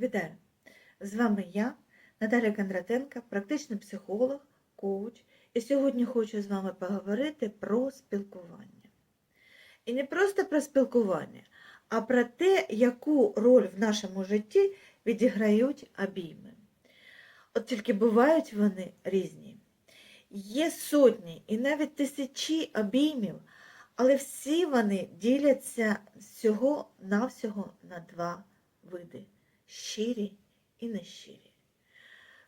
Вітаю! З вами я, Наталя Кондратенка, практичний психолог, коуч, і сьогодні хочу з вами поговорити про спілкування. І не просто про спілкування, а про те, яку роль в нашому житті відіграють обійми. От тільки бувають вони різні. Є сотні і навіть тисячі обіймів, але всі вони діляться всього-навсього на два види щирі і нещирі.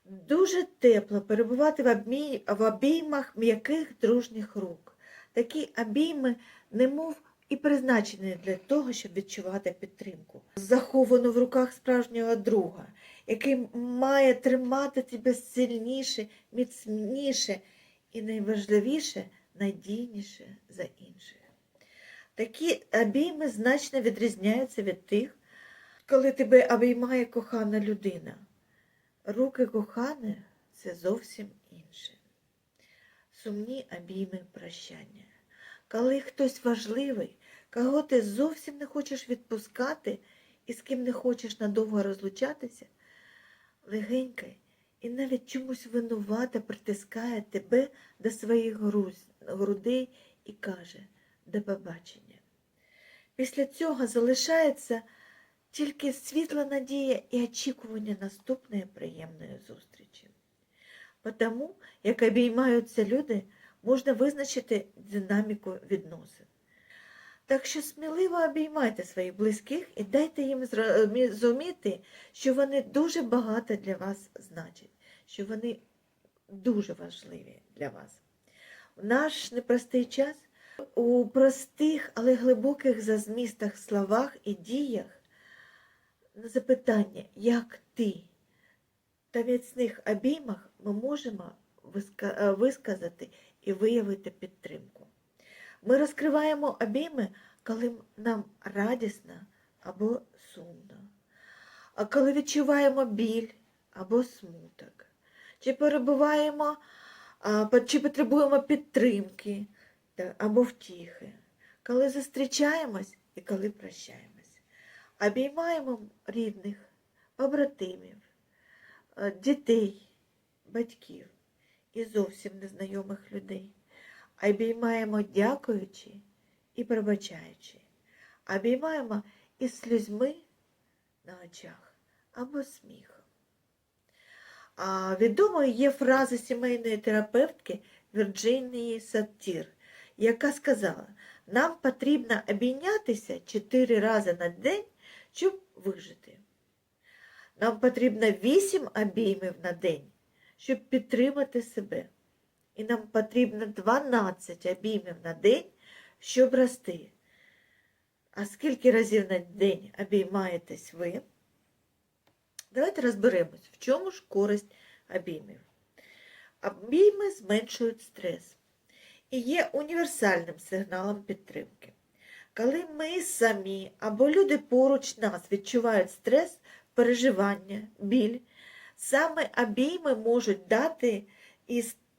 Дуже тепло перебувати в, обмій... в обіймах м'яких дружніх рук. Такі обійми, немов і призначені для того, щоб відчувати підтримку, заховану в руках справжнього друга, який має тримати тебе сильніше, міцніше і найважливіше, надійніше за інших. Такі обійми значно відрізняються від тих, коли тебе обіймає кохана людина. Руки коханої це зовсім інше. Сумні обійми прощання. Коли хтось важливий, кого ти зовсім не хочеш відпускати і з ким не хочеш надовго розлучатися, легенька і навіть чомусь винувата притискає тебе до своїх грудей і каже до побачення. Після цього залишається тільки світла надія і очікування наступної приємної зустрічі. Потому, як обіймаються люди, можна визначити динаміку відносин. Так що сміливо обіймайте своїх близьких і дайте їм зрозуміти, що вони дуже багато для вас значать, що вони дуже важливі для вас. В наш непростий час у простих, але глибоких за змістах словах і діях на запитання, як ти, та міцних обіймах ми можемо висказати і виявити підтримку. Ми розкриваємо обійми, коли нам радісно або сумно, а коли відчуваємо біль або смуток, чи перебуваємо, чи потребуємо підтримки або втіхи, коли зустрічаємось і коли прощаємось. Обіймаємо рідних, побратимів, дітей, батьків і зовсім незнайомих людей. Обіймаємо дякуючи і пробачаючи. Обіймаємо із слізьми на очах або сміхом. А відомою є фраза сімейної терапевтки Вірджинії Саттір, яка сказала, нам потрібно обійнятися чотири рази на день, щоб вижити. Нам потрібно вісім обіймів на день, щоб підтримати себе. І нам потрібно 12 обіймів на день, щоб рости. А скільки разів на день обіймаєтесь ви? Давайте розберемось, в чому ж користь обіймів. Обійми зменшують стрес і є універсальним сигналом підтримки. Коли ми самі або люди поруч нас відчувають стрес, переживання, біль, саме обійми можуть дати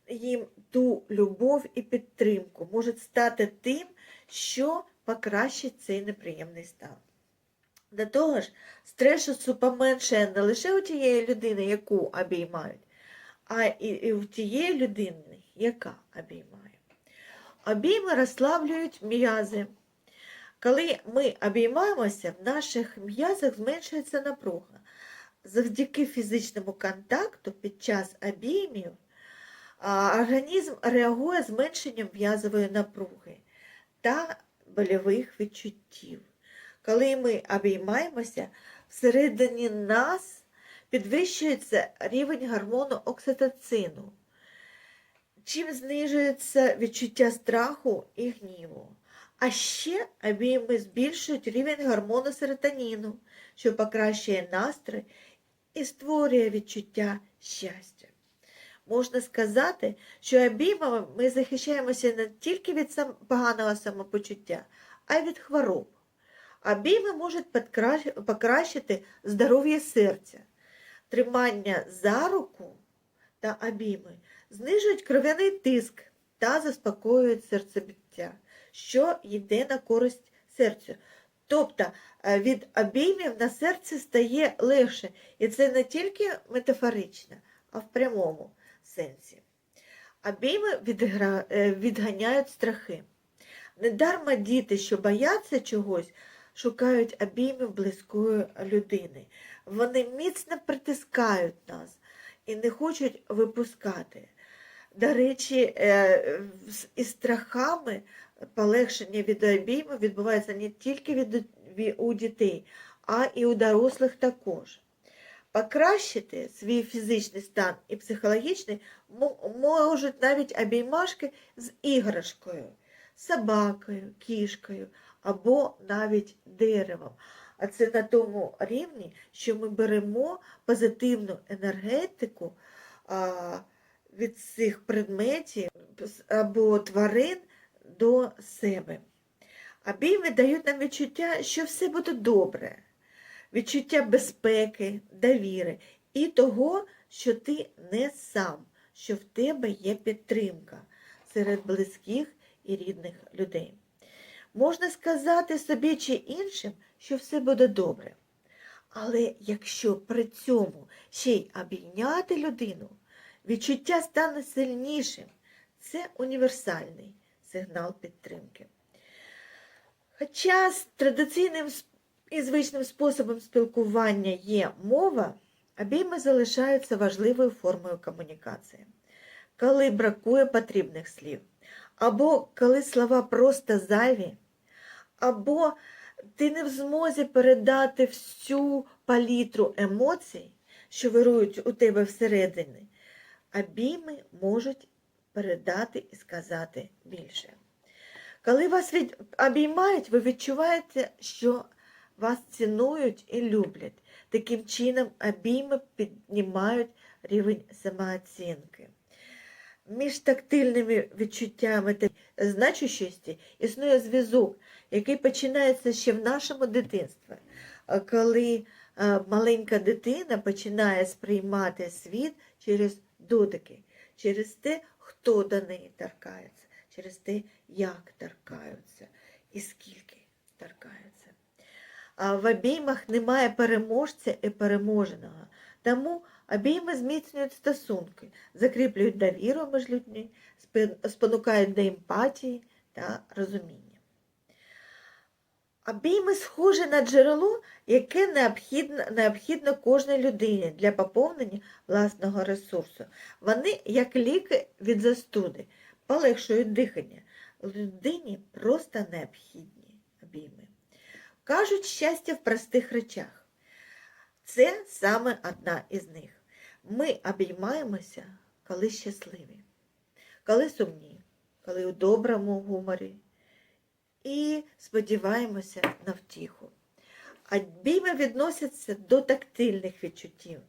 їм ту любов і підтримку, можуть стати тим, що покращить цей неприємний стан. До того ж, стресу поменшує не лише у тієї людини, яку обіймають, а і у тієї людини, яка обіймає. Обійми розслаблюють м'язи. Коли ми обіймаємося, в наших м'язах зменшується напруга. Завдяки фізичному контакту під час обіймів організм реагує зменшенням м'язової напруги та больових відчуттів. Коли ми обіймаємося, всередині нас підвищується рівень гормону окситоцину, чим знижується відчуття страху і гніву. А ще обійми збільшують рівень гормону серотоніну, що покращує настрій і створює відчуття щастя. Можна сказати, що обіймами ми захищаємося не тільки від поганого самопочуття, а й від хвороб. Обійми можуть покращити здоров'я серця, тримання за руку та обійми знижують кров'яний тиск та заспокоюють серцебиття що йде на користь серцю. Тобто е, від обіймів на серце стає легше. І це не тільки метафорично, а в прямому сенсі. Обійми відгра- е, відганяють страхи. Недарма діти, що бояться чогось, шукають обіймів близької людини. Вони міцно притискають нас і не хочуть випускати. До речі, е, із страхами полегшення від обійму відбувається не тільки від, у дітей, а і у дорослих також. Покращити свій фізичний стан і психологічний можуть навіть обіймашки з іграшкою, собакою, кішкою або навіть деревом. А це на тому рівні, що ми беремо позитивну енергетику від цих предметів або тварин до себе. Обійми дають нам відчуття, що все буде добре, відчуття безпеки, довіри і того, що ти не сам, що в тебе є підтримка серед близьких і рідних людей. Можна сказати собі чи іншим, що все буде добре. Але якщо при цьому ще й обійняти людину, відчуття стане сильнішим. Це універсальний сигнал підтримки. Хоча з традиційним і звичним способом спілкування є мова, обійми залишаються важливою формою комунікації. Коли бракує потрібних слів, або коли слова просто зайві, або ти не в змозі передати всю палітру емоцій, що вирують у тебе всередині, обійми можуть передати і сказати більше. Коли вас від... обіймають, ви відчуваєте, що вас цінують і люблять. Таким чином, обійми піднімають рівень самооцінки. Між тактильними відчуттями та значущості існує зв'язок, який починається ще в нашому дитинстві, коли маленька дитина починає сприймати світ через дотики, через те, хто до неї торкається, через те, як торкаються і скільки торкаються. В обіймах немає переможця і переможеного. Тому обійми зміцнюють стосунки, закріплюють довіру між людьми, спонукають до емпатії та розуміння. Обійми схожі на джерело, яке необхідно, необхідно кожній людині для поповнення власного ресурсу. Вони, як ліки від застуди, полегшують дихання. Людині просто необхідні обійми. Кажуть щастя в простих речах. Це саме одна із них. Ми обіймаємося, коли щасливі, коли сумні, коли у доброму гуморі. І сподіваємося на втіху. Обійми відносяться до тактильних відчуттів,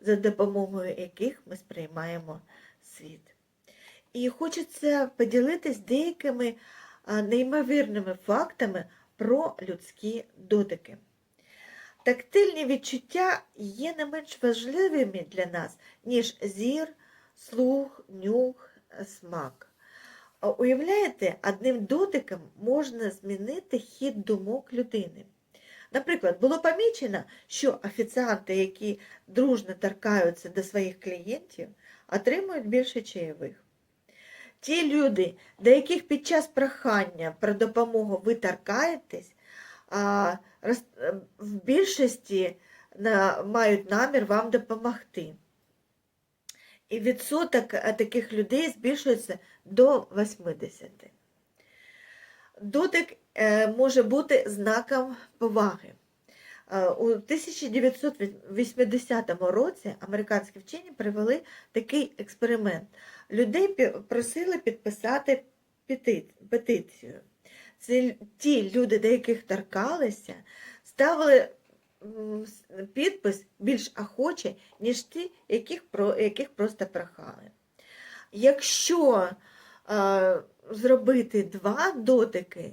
за допомогою яких ми сприймаємо світ. І хочеться поділитись деякими неймовірними фактами про людські дотики. Тактильні відчуття є не менш важливими для нас, ніж зір, слух, нюх, смак. Уявляєте, одним дотиком можна змінити хід думок людини. Наприклад, було помічено, що офіціанти, які дружно торкаються до своїх клієнтів, отримують більше чаєвих. Ті люди, до яких під час прохання про допомогу ви торкаєтесь, е, в більшості мають намір вам допомогти. І відсоток е, таких людей збільшується до 80. Дотик е, може бути знаком поваги. Е, У 1980 році американські вчені провели такий експеримент. Людей просили підписати петицію. Це ті люди, до яких торкалися, ставили підпис більш охоче, ніж ті, яких, яких просто прохали. Якщо е, зробити два дотики,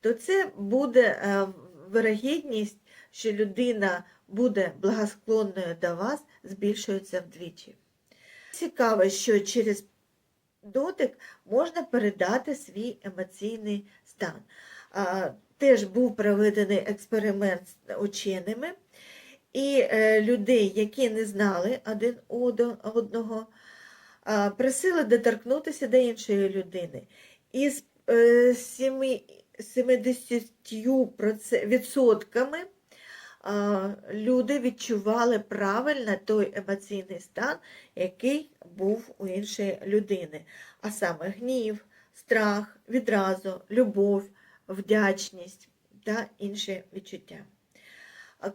то це буде е, вирогідність, що людина буде благосклонною до вас, збільшується вдвічі. Цікаво, що через дотик можна передати свій емоційний стан. Теж був проведений експеримент з ученими, і е, людей, які не знали один одного, просили доторкнутися до іншої людини. І з е, 70% відсотками а, люди відчували правильно той емоційний стан, який був у іншої людини, а саме гнів, страх, відразу, любов, вдячність та інші відчуття.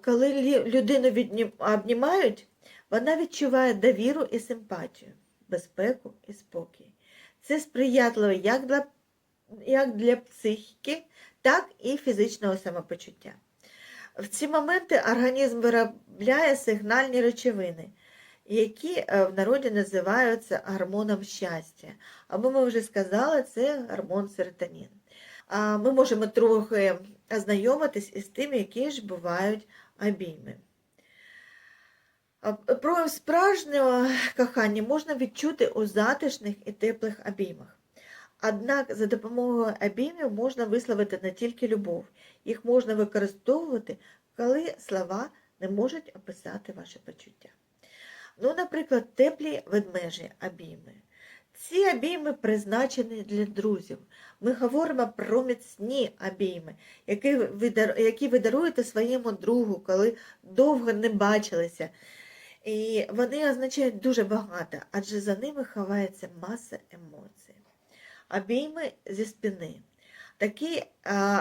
Коли людину обнімають, вона відчуває довіру і симпатію, безпеку і спокій. Це сприятливо як для, як для психіки, так і фізичного самопочуття. В ці моменти організм виробляє сигнальні речовини, які е, в народі називаються гормоном щастя. Або ми вже сказали, це гормон серотонін. Ми можемо трохи ознайомитись із тим, які ж бувають обійми. Про справжнє кохання можна відчути у затишних і теплих обіймах. Однак за допомогою обіймів можна висловити не тільки любов, їх можна використовувати, коли слова не можуть описати ваші почуття. Ну, наприклад, теплі ведмежі обійми. Ці обійми призначені для друзів. Ми говоримо про міцні обійми, які ви, даруєте своєму другу, коли довго не бачилися. І вони означають дуже багато, адже за ними ховається маса емоцій. Обійми зі спини. Такі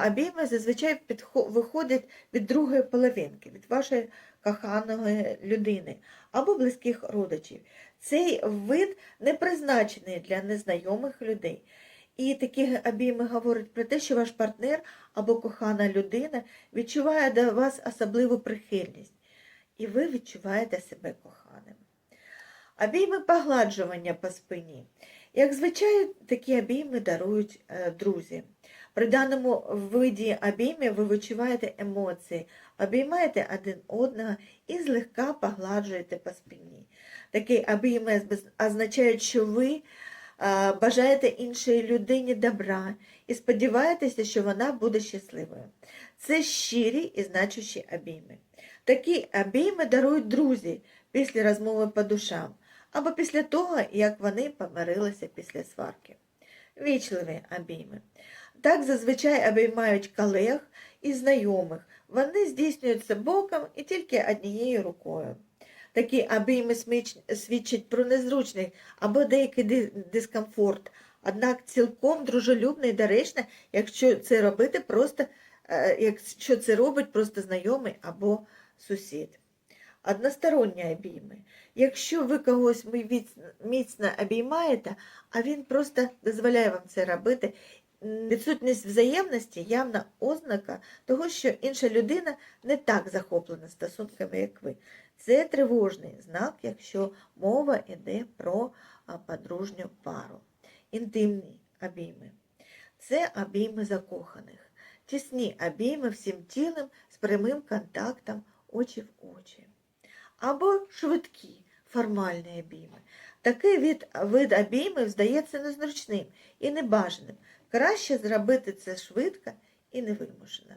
обійми зазвичай виходять від другої половинки, від вашої коханої людини або близьких родичів. Цей вид не призначений для незнайомих людей. І такі обійми говорять про те, що ваш партнер або кохана людина відчуває до вас особливу прихильність, і ви відчуваєте себе коханим. Обійми погладжування по спині. Як звичай, такі обійми дарують е, друзі. При даному виді обіймів ви відчуваєте емоції, обіймаєте один одного і злегка погладжуєте по спині. Такі обійми означають, що ви бажаєте іншій людині добра і сподіваєтеся, що вона буде щасливою. Це щирі і значущі обійми. Такі обійми дарують друзі після розмови по душам або після того, як вони помирилися після сварки. Вічливі обійми. Так зазвичай обіймають колег і знайомих. Вони здійснюються боком і тільки однією рукою. Такі обійми свідчать про незручний або деякий дискомфорт, однак цілком дружелюбне і доречне, якщо це робити просто, е, якщо це робить просто знайомий або сусід. Односторонні обійми. Якщо ви когось міцно обіймаєте, а він просто дозволяє вам це робити, відсутність взаємності явна ознака того, що інша людина не так захоплена стосунками, як ви. Це тривожний знак, якщо мова йде про подружню пару. Інтимні обійми. Це обійми закоханих. Тісні обійми всім тілом з прямим контактом очі в очі. Або швидкі формальні обійми. Такий від, вид обіймів здається незручним і небажаним. Краще зробити це швидко і невимушено.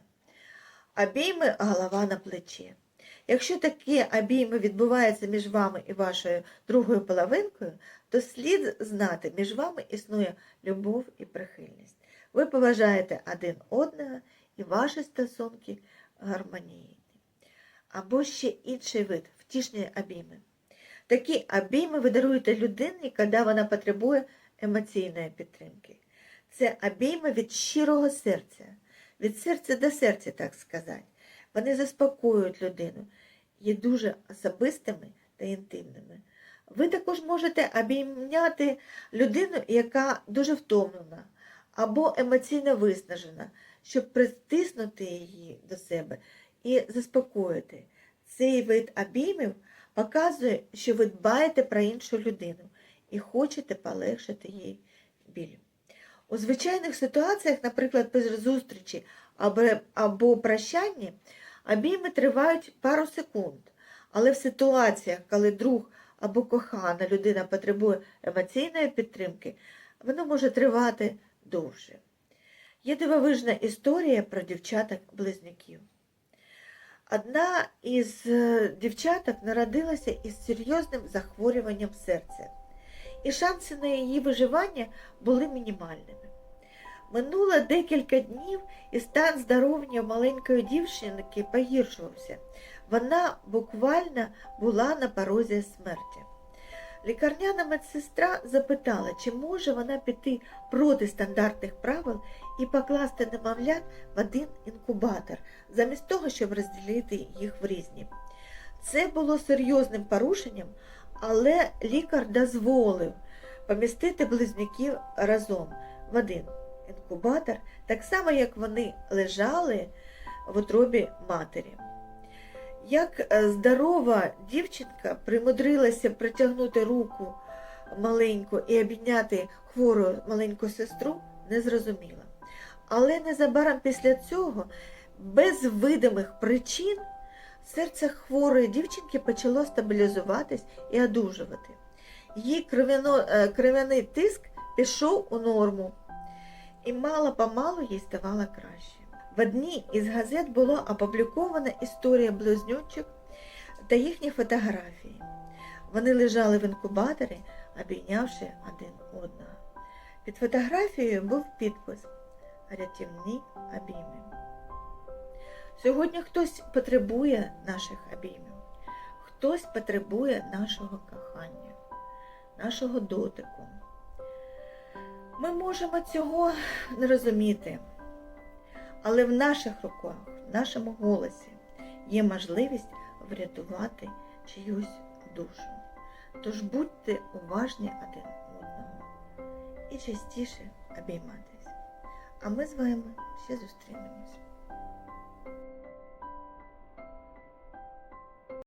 Обійми голова на плечі. Якщо такі обійми відбуваються між вами і вашою другою половинкою, то слід знати, між вами існує любов і прихильність. Ви поважаєте один одного і ваші стосунки гармонійні. Або ще інший вид втішні обійми. Такі обійми ви даруєте людині, коли вона потребує емоційної підтримки. Це обійми від щирого серця, від серця до серця, так сказати. Вони заспокоюють людину, є дуже особистими та інтимними. Ви також можете обійняти людину, яка дуже втомлена або емоційно виснажена, щоб притиснути її до себе і заспокоїти. Цей вид обіймів показує, що ви дбаєте про іншу людину і хочете полегшити їй біль. У звичайних ситуаціях, наприклад, при зустрічі або, або прощанні, обійми тривають пару секунд. Але в ситуаціях, коли друг або кохана людина потребує емоційної підтримки, воно може тривати довше. Є дивовижна історія про дівчаток-близнюків. Одна із е, дівчаток народилася із серйозним захворюванням серця, і шанси на її виживання були мінімальними. Минуло декілька днів, і стан здоров'я маленької дівчинки погіршувався. Вона буквально була на порозі смерті. Лікарняна медсестра запитала, чи може вона піти проти стандартних правил і покласти немовлят в один інкубатор, замість того, щоб розділити їх в різні. Це було серйозним порушенням, але лікар дозволив помістити близнюків разом в один інкубатор, так само, як вони лежали в утробі матері. Як е, здорова дівчинка примудрилася притягнути руку маленьку і обійняти хвору маленьку сестру, не зрозуміла. Але незабаром після цього, без видимих причин, серце хворої дівчинки почало стабілізуватись і одужувати. Її кров'яно- е, кров'яний тиск пішов у норму, і мало-помалу їй ставало краще. В одній із газет була опублікована історія близнючок та їхні фотографії. Вони лежали в інкубаторі, обійнявши один одного. Під фотографією був підпис Рятівні обійми. Сьогодні хтось потребує наших обіймів, хтось потребує нашого кохання, нашого дотику. Ми можемо цього не розуміти, але в наших руках, в нашому голосі є можливість врятувати чиюсь душу. Тож будьте уважні один одного і частіше обійматись. А ми з вами ще зустрінемось.